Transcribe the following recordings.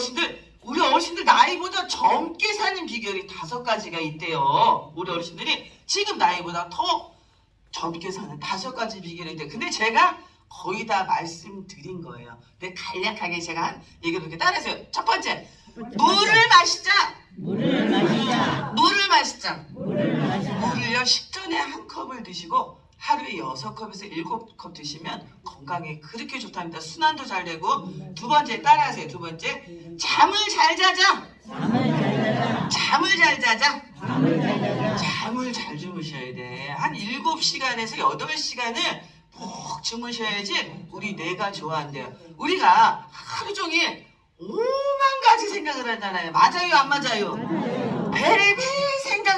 어르신들 우리 어르신들 나이보다 젊게 사는 비결이 다섯 가지가 있대요. 우리 어르신들이 지금 나이보다 더 젊게 사는 다섯 가지 비결이 있대. 근데 제가 거의 다 말씀드린 거예요. 근데 간략하게 제가 한 얘기를 이렇게 따라하세요. 첫 번째, 물을 마시자. 물을 마시자. 물을 마시자. 물을 마시자. 물을요 식전에 한 컵을 드시고 하루에 여섯 컵에서 일곱 컵 드시면 건강에 그렇게 좋답니다. 순환도 잘 되고 두 번째 따라하세요. 두 번째 잠을 잘 자자. 잠을 잘 자자. 잠을 잘 자자. 잠을 잘 자자. 잠을 잘 주무셔야 돼. 한 7시간에서 8시간을 푹 주무셔야지 우리 뇌가 좋아한대요. 우리가 하루 종일 오만 가지 생각을 하잖아요. 맞아요, 안 맞아요? 별의별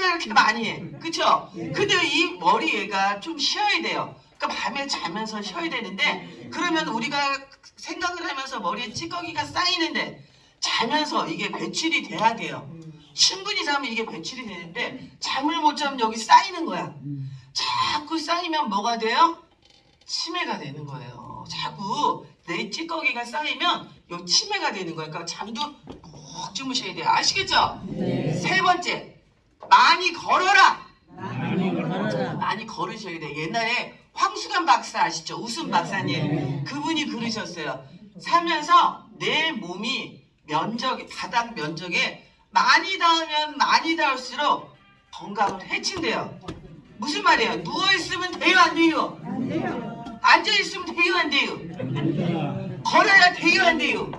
생각을 이렇게 많이 해. 그쵸? 근데 이 머리 얘가 좀 쉬어야 돼요. 그러니까 밤에 자면서 쉬어야 되는데 그러면 우리가 생각을 하면서 머리에 찌꺼기가 쌓이는데 자면서 이게 배출이 돼야 돼요. 충분히 자면 이게 배출이 되는데 잠을 못 자면 여기 쌓이는 거야. 자꾸 쌓이면 뭐가 돼요? 치매가 되는 거예요. 자꾸 내 찌꺼기가 쌓이면 요 치매가 되는 거예요. 그러니까 잠도 푹 주무셔야 돼요. 아시겠죠? 네. 세 번째, 많이 걸어라. 많이 걸어라. 많이 걸으셔야 돼요. 옛날에 황수관 박사 아시죠? 웃음 박사님. 그분이 그러셨어요. 살면서 내 몸이 면적이, 바닥 면적에 많이 닿으면 많이 닿을수록 건강을 해친대요. 무슨 말이에요? 누워 있으면 돼요, 안 돼요? 앉아 있으면 돼요, 안 돼요? 걸어야 돼요, 안 돼요?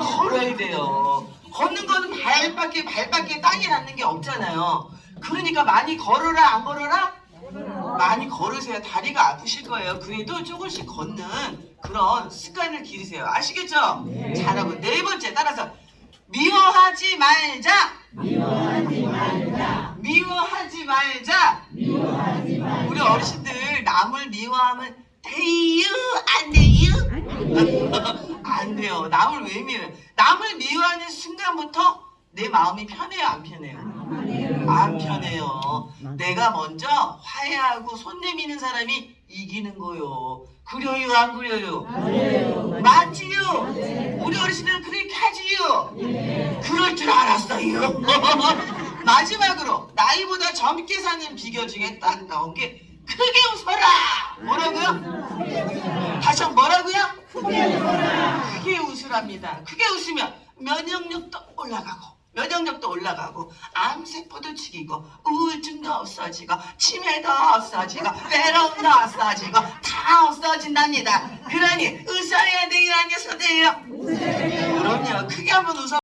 걸어야 돼요. 걷는 거는 발밖에, 발밖에 땅에 닿는 게 없잖아요. 그러니까 많이 걸어라, 안 걸어라? 많이 걸으세요. 다리가 아프실 거예요. 그래도 조금씩 걷는 그런 습관을 기르세요. 아시겠죠? 잘하고 네 번째 따라서 미워하지 말자. 미워하지 말자. 미워하지 말자. 미워하지 말자. 우리 어르신들 남을 미워하면 돼요? 안 돼요? 안 돼요. 남을 왜 미워요? 남을 미워하는 순간부터 내 마음이 편해요, 안 편해요? 안 편해요. 내가 먼저 화해하고 손 내미는 사람이 이기는 거요. 그려요, 안 그려요? 맞지요? 우리 어르신들은 그렇게 하지요? 그럴 줄 알았어요. 마지막으로 나이보다 젊게 사는 비결 중에 딱 나온 게 크게 웃어라. 뭐라고요? 웃으랍니다. 크게 웃으면 면역력도 올라가고 면역력도 올라가고 암세포도 죽이고 우울증도 없어지고 치매도 없어지고 외로움도 없어지고 다 없어진답니다. 그러니 웃어야 돼요, 안 웃어야 돼요? 그럼요. 크게 한번 웃어.